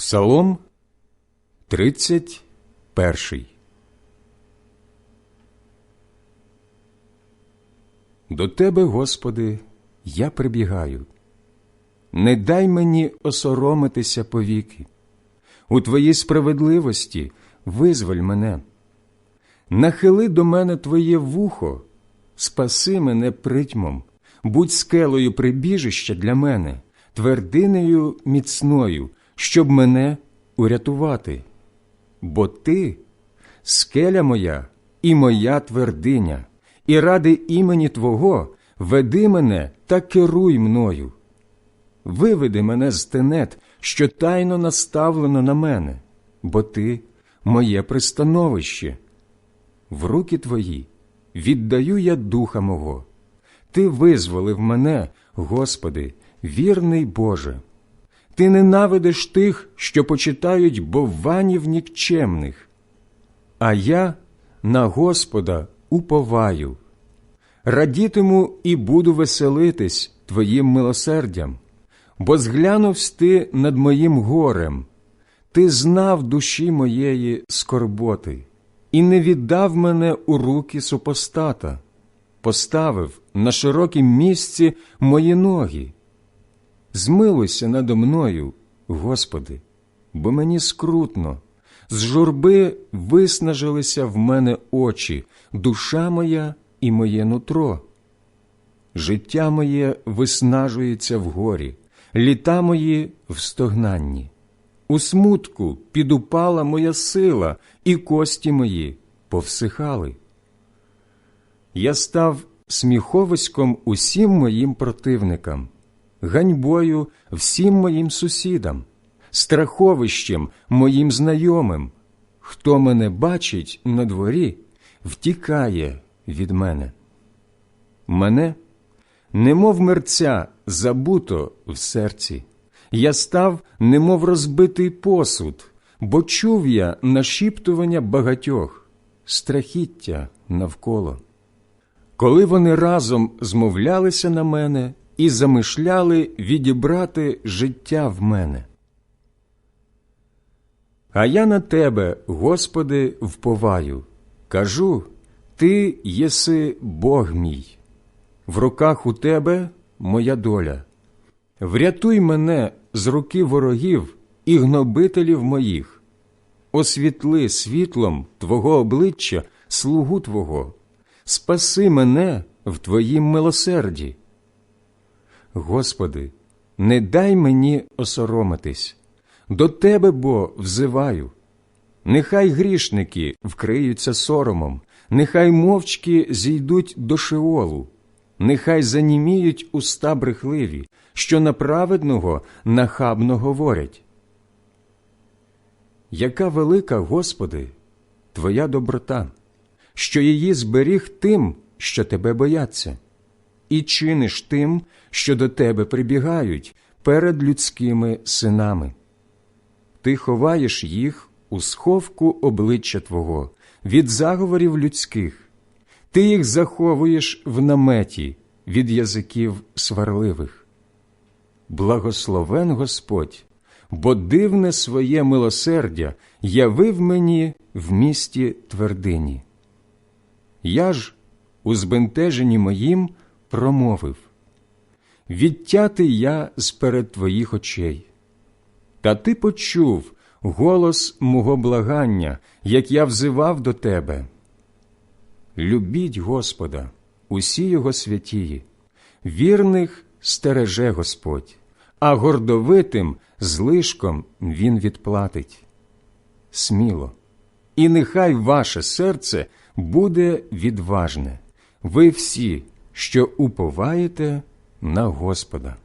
Псалом 31 До Тебе, Господи, я прибігаю. Не дай мені осоромитися повіки. У Твоїй справедливості визволь мене. Нахили до мене Твоє вухо, спаси мене притьмом, будь скелою прибіжища для мене, твердинею міцною, щоб мене урятувати. Бо Ти скеля моя і моя твердиня, і ради імені Твого веди мене та керуй мною. Виведи мене з тенет, що тайно наставлено на мене, бо Ти моє пристановище. В руки Твої віддаю я духа мого. Ти визволив мене, Господи, вірний Боже. Ти ненавидиш тих, що почитають бованів нікчемних, а я на Господа уповаю. Радітиму і буду веселитись Твоїм милосердям, бо зглянувсь ти над моїм горем, ти знав душі моєї скорботи і не віддав мене у руки супостата, поставив на широкім місці мої ноги. Змилуйся надо мною, Господи, бо мені скрутно, з журби виснажилися в мене очі, душа моя і моє нутро. Життя моє виснажується в горі, літа мої в стогнанні. У смутку підупала моя сила, і кості мої повсихали. Я став сміховиськом усім моїм противникам, ганьбою всім моїм сусідам, страховищем моїм знайомим. Хто мене бачить на дворі, втікає від мене. Мене, немов мерця, забуто в серці. Я став, немов розбитий посуд, бо чув я нашіптування багатьох, страхіття навколо. Коли вони разом змовлялися на мене і замишляли відібрати життя в мене. А я на тебе, Господи, вповаю, кажу, Ти єси Бог мій, в руках у тебе моя доля. Врятуй мене з руки ворогів і гнобителів моїх, освітли світлом Твого обличчя, слугу Твого, спаси мене в Твоїм милосерді. Господи, не дай мені осоромитись, до Тебе бо взиваю. Нехай грішники вкриються соромом, нехай мовчки зійдуть до шеолу, нехай заніміють уста брехливі, що на праведного нахабно говорять. Яка велика, Господи, Твоя доброта, що її зберіг тим, що Тебе бояться, і чиниш тим, що до Тебе прибігають перед людськими синами. Ти ховаєш їх у сховку обличчя Твого від заговорів людських, ти їх заховуєш в наметі від язиків сварливих. Благословен Господь, бо дивне своє милосердя явив мені в місті твердині. Я ж, у збентеженні моїм, промовив Відтятий я сперед твоїх очей. Та ти почув голос мого благання, як я взивав до тебе. Любіть Господа, усі його святії, вірних стереже Господь, а гордовитим злишком Він відплатить. Сміло, і нехай ваше серце буде відважне, ви всі, що уповаєте на Господа.